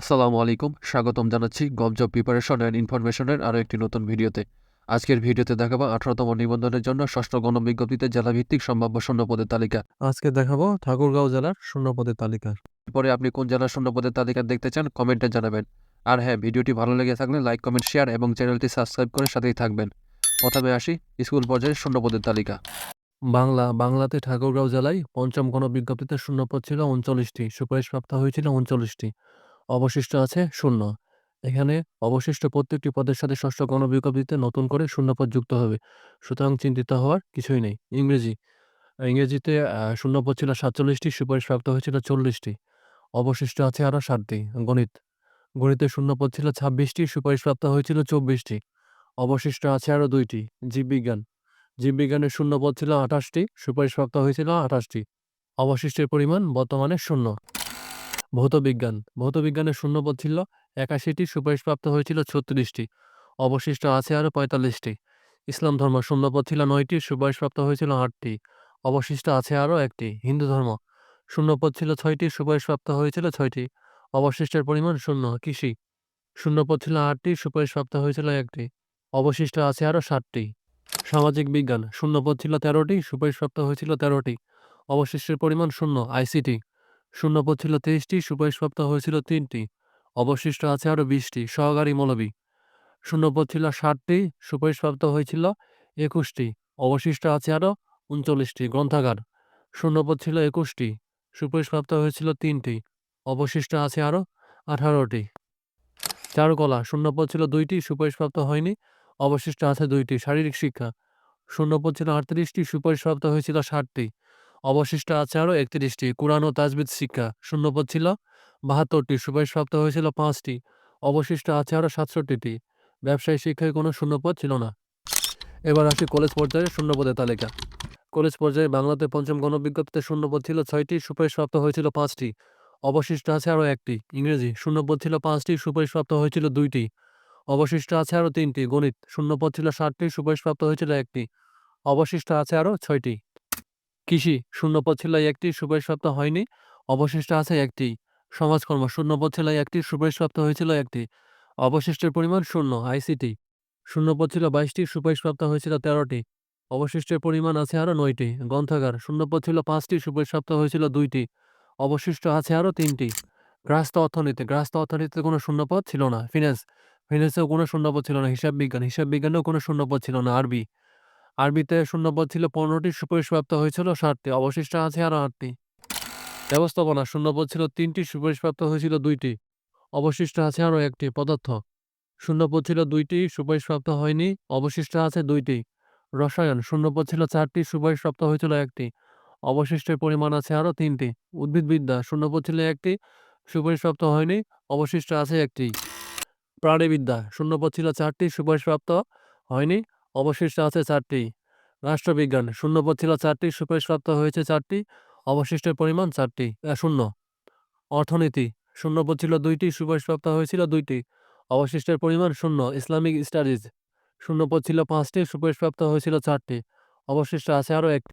আসসালামু আলাইকুম স্বাগতম জানাচ্ছি গবজব প্রিপারেশন অ্যান্ড ইনফরমেশনের আরও একটি নতুন ভিডিওতে। আজকের ভিডিওতে দেখাবো আঠারোতম নিবন্ধনের জন্য ষষ্ঠ গণবিজ্ঞপ্তিতে জেলাভিত্তিক সম্ভাব্য শূন্যপদের তালিকা। আজকে দেখাবো ঠাকুরগাঁও জেলার শূন্যপদের তালিকা। এরপরে আপনি কোন জেলার শূন্যপদের তালিকা দেখতে চান কমেন্টে জানাবেন। আর হ্যাঁ ভিডিওটি ভালো লেগে থাকলে লাইক কমেন্ট শেয়ার এবং চ্যানেলটি সাবস্ক্রাইব করে সাথেই থাকবেন। প্রথমে আসি স্কুল পর্যায়ে শূন্যপদের তালিকা। বাংলা বাংলাতে ঠাকুরগাঁও জেলায় পঞ্চম গণবিজ্ঞপ্তিতে শূন্যপদ ছিল উনচল্লিশটি সুপারিশপ্রাপ্ত হয়েছিল উনচল্লিশটি। অবশিষ্ট আছে শূন্য। এখানে অবশিষ্ট প্রত্যেকটি পদের সাথে ষষ্ঠ গণবিজ্ঞপ্তিতে নতুন করে শূন্যপদ যুক্ত হবে। সুতরাং চিন্তিত হওয়ার কিছুই নেই। ইংরেজি। ইংরেজিতে শূন্যপদ ছিল সাতচল্লিশটি সুপারিশপ্রাপ্ত হয়েছিল চল্লিশটি। অবশিষ্ট আছে আরও সাতটি, গণিত। গণিতে শূন্যপদ ছিল ছাব্বিশটি সুপারিশপ্রাপ্ত হয়েছিল চব্বিশটি। অবশিষ্ট আছে আরও দুইটি, জীববিজ্ঞান। জীববিজ্ঞানের শূন্যপদ ছিল আঠাশটি সুপারিশপ্রাপ্ত হয়েছিল আঠাশটি। অবশিষ্টের পরিমাণ বর্তমানে শূন্য। ভৌতবিজ্ঞান। ভৌতবিজ্ঞানের শূন্যপদ ছিল একাশিটি, সুপারিশপ্রাপ্ত হয়েছিল ছত্রিশটি, অবশিষ্ট আছে আরও পঁয়তাল্লিশটি। ইসলাম ধর্ম শূন্যপদ ছিল নয়টি, সুপারিশপ্রাপ্ত হয়েছিল আটটি, অবশিষ্ট আছে আরও একটি, হিন্দু ধর্ম। শূন্যপদ ছিল ছয়টি, সুপারিশপ্রাপ্ত হয়েছিল ছয়টি, অবশিষ্টের পরিমাণ শূন্য, কৃষি। শূন্যপদ ছিল আটটি, সুপারিশপ্রাপ্ত হয়েছিল একটি, অবশিষ্ট আছে আরও ষাটটি সামাজিক বিজ্ঞান, শূন্যপদ ছিল তেরোটি, সুপারিশপ্রাপ্ত হয়েছিল তেরোটি, অবশিষ্টের পরিমাণ শূন্য, আইসিটি। শূন্যপদ ছিল তেইশটি, সুপারিশপ্রাপ্ত হয়েছিল তিনটি। অবশিষ্ট আছে আরও বিশটি, সহকারী মৌলবী। শূন্যপদ ছিল ষাটটি, সুপারিশপ্রাপ্ত হয়েছিল একুশটি, অবশিষ্ট আছে আরও উনচল্লিশটি, গ্রন্থাগার। শূন্যপদ ছিল একুশটি, সুপারিশপ্রাপ্ত হয়েছিল তিনটি, অবশিষ্ট আছে আরও আঠারোটি। চারুকলা শূন্যপদ ছিল দুইটি, সুপারিশপ্রাপ্ত হয়নি, অবশিষ্ট আছে দুইটি, শারীরিক শিক্ষা। শূন্যপদ ছিল আটত্রিশটি, সুপারিশপ্রাপ্ত হয়েছিল ষাটটি অবশিষ্ট আছে আরও একত্রিশটি। কোরআন ও তাজবিদ শিক্ষা, শূন্যপদ ছিল বাহাত্তরটি সুপারিশপ্রাপ্ত হয়েছিল পাঁচটি। অবশিষ্ট আছে আরও সাতষট্টিটি। ব্যবসায়ী শিক্ষায় কোনো শূন্যপদ ছিল না। এবার আসি কলেজ পর্যায়ে শূন্যপদের তালিকা। কলেজ পর্যায়ে বাংলাতে পঞ্চম গণবিজ্ঞপ্তিতে শূন্যপদ ছিল ছয়টি সুপারিশপ্রাপ্ত হয়েছিল পাঁচটি। অবশিষ্ট আছে আরও একটি, ইংরেজি, শূন্যপদ ছিল পাঁচটি সুপারিশপ্রাপ্ত হয়েছিল দুইটি। অবশিষ্ট আছে আরও তিনটি, গণিত, শূন্যপদ ছিল ষাটটি সুপারিশপ্রাপ্ত হয়েছিল একটি। অবশিষ্ট আছে আরও ছয়টি। কৃষি শূন্যপদ ছিল একটি সুপারিশপ্রাপ্ত হয়নি, অবশিষ্ট আছে একটি। সমাজকর্ম শূন্যপদ ছিল একটি সুপারিশপ্রাপ্ত হয়েছিল একটি, অবশিষ্টের পরিমাণ শূন্য, আইসিটি। শূন্যপদ ছিল বাইশটি সুপারিশপ্রাপ্ত হয়েছিল তেরোটি, অবশিষ্টের পরিমাণ আছে আরও নয়টি, গ্রন্থাগার। শূন্যপদ ছিল পাঁচটি সুপারিশপ্রাপ্ত হয়েছিল দুইটি, অবশিষ্ট আছে আরও তিনটি। গ্রাস্ত অর্থনীতি, গ্রাস্ত অর্থনীতিতে কোনো শূন্যপদ ছিল না। ফিনান্স ফিন্যান্সেও কোনো শূন্যপদ ছিল না। হিসাব বিজ্ঞান, হিসাব বিজ্ঞানেও কোনো শূন্যপদ ছিল না। আরবি আরবিতে শূন্যপদ ছিল পনেরোটি সুপারিশপ্রাপ্ত হয়েছিল ষাটটি, অবশিষ্ট আছে আরও আটটি। ব্যবস্থাপনা, শূন্যপদ ছিল তিনটি সুপারিশপ্রাপ্ত হয়েছিল দুইটি, অবশিষ্ট আছে আরও একটি, পদার্থ। শূন্যপদ ছিল দুইটি সুপারিশপ্রাপ্ত হয়নি, অবশিষ্ট আছে দুইটি। রসায়ন, শূন্যপদ ছিল চারটি সুপারিশপ্রাপ্ত হয়েছিল একটি, অবশিষ্টের পরিমাণ আছে আরও তিনটি। উদ্ভিদবিদ্যা, শূন্যপদ ছিল একটি সুপারিশপ্রাপ্ত হয়নি, অবশিষ্ট আছে একটি। প্রাণীবিদ্যা, শূন্যপদ ছিল চারটি সুপারিশপ্রাপ্ত হয়নি অবশিষ্ট আছে চারটি। রাষ্ট্রবিজ্ঞান শূন্যপদ ছিল চারটি সুপারিশপ্রাপ্ত হয়েছে চারটি, অবশিষ্টের পরিমাণ চারটি শূন্য। অর্থনীতি শূন্যপদ ছিল দুইটি সুপারিশপ্রাপ্ত হয়েছিল দুইটি, অবশিষ্টের পরিমাণ শূন্য, ইসলামিক স্টাডিজ শূন্যপদ ছিল পাঁচটি সুপারিশপ্রাপ্ত হয়েছিল চারটি, অবশিষ্ট আছে আরও এক